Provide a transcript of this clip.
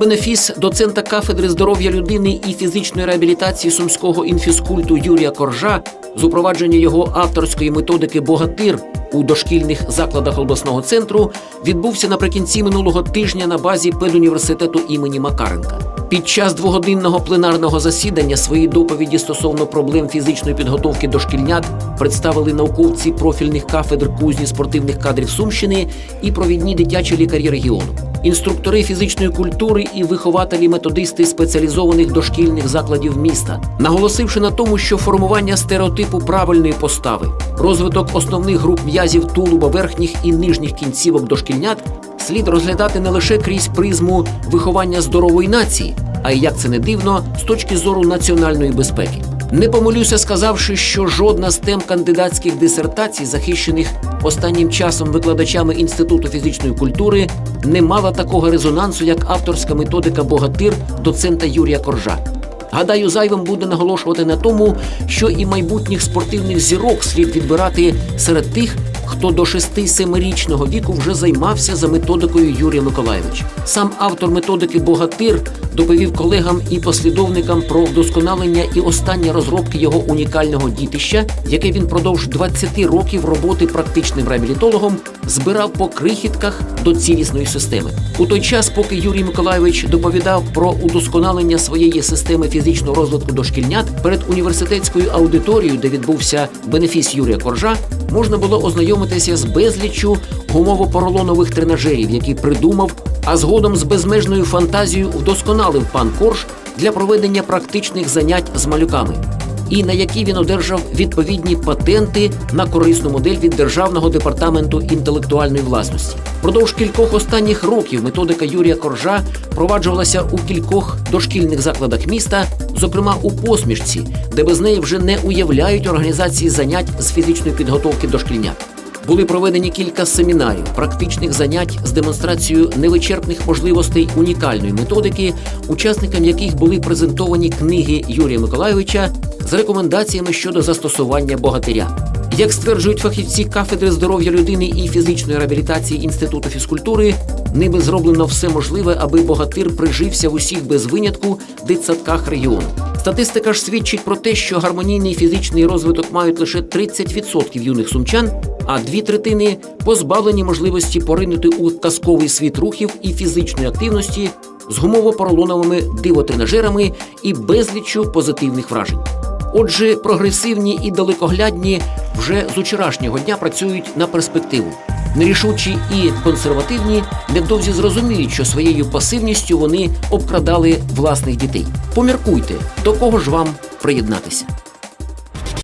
Бенефіс доцента кафедри здоров'я людини і фізичної реабілітації сумського інфіскульту Юрія Коржа з упровадження його авторської методики Богатир у дошкільних закладах обласного центру відбувся наприкінці минулого тижня на базі педуніверситету імені Макаренка. Під час двогодинного пленарного засідання свої доповіді стосовно проблем фізичної підготовки дошкільнят представили науковці профільних кафедр кузні спортивних кадрів Сумщини і провідні дитячі лікарі регіону. Інструктори фізичної культури і вихователі-методисти спеціалізованих дошкільних закладів міста, наголосивши на тому, що формування стереотипу правильної постави, розвиток основних груп м'язів тулуба верхніх і нижніх кінцівок дошкільнят слід розглядати не лише крізь призму виховання здорової нації, а й як це не дивно, з точки зору національної безпеки. Не помилюся, сказавши, що жодна з тем кандидатських дисертацій, захищених останнім часом викладачами Інституту фізичної культури, не мала такого резонансу, як авторська методика Богатир доцента Юрія Коржа. Гадаю, зайвим буде наголошувати на тому, що і майбутніх спортивних зірок слід відбирати серед тих, хто до 6-7-річного віку вже займався за методикою Юрія Миколаєвича. Сам автор методики Богатир доповів колегам і послідовникам про вдосконалення і останні розробки його унікального дітища, яке він продовж 20 років роботи практичним реабілітологом збирав по крихітках до цілісної системи. У той час, поки Юрій Миколаєвич доповідав про удосконалення своєї системи фізичного розвитку дошкільнят перед університетською аудиторією, де відбувся бенефіс Юрія Коржа, можна було ознайомитися з безліччю гумово-поролонових тренажерів, які придумав, а згодом з безмежною фантазією вдосконалив пан Корж для проведення практичних занять з малюками. І на які він одержав відповідні патенти на корисну модель від Державного департаменту інтелектуальної власності. Продовж кількох останніх років методика Юрія Коржа впроваджувалася у кількох дошкільних закладах міста, зокрема у посмішці, де без неї вже не уявляють організації занять з фізичної підготовки дошкільнят. Були проведені кілька семінарів, практичних занять з демонстрацією невичерпних можливостей унікальної методики, учасникам яких були презентовані книги Юрія Миколайовича з рекомендаціями щодо застосування богатиря. Як стверджують фахівці кафедри здоров'я людини і фізичної реабілітації Інституту фізкультури, ними зроблено все можливе, аби богатир прижився в усіх без винятку дитсадках регіону. Статистика ж свідчить про те, що гармонійний фізичний розвиток мають лише 30% юних сумчан, а дві третини позбавлені можливості поринути у казковий світ рухів і фізичної активності з гумово-поролоновими дивотренажерами і безліччю позитивних вражень. Отже, прогресивні і далекоглядні вже з учорашнього дня працюють на перспективу. Нерішучі і консервативні невдовзі зрозуміють, що своєю пасивністю вони обкрадали власних дітей. Поміркуйте, до кого ж вам приєднатися.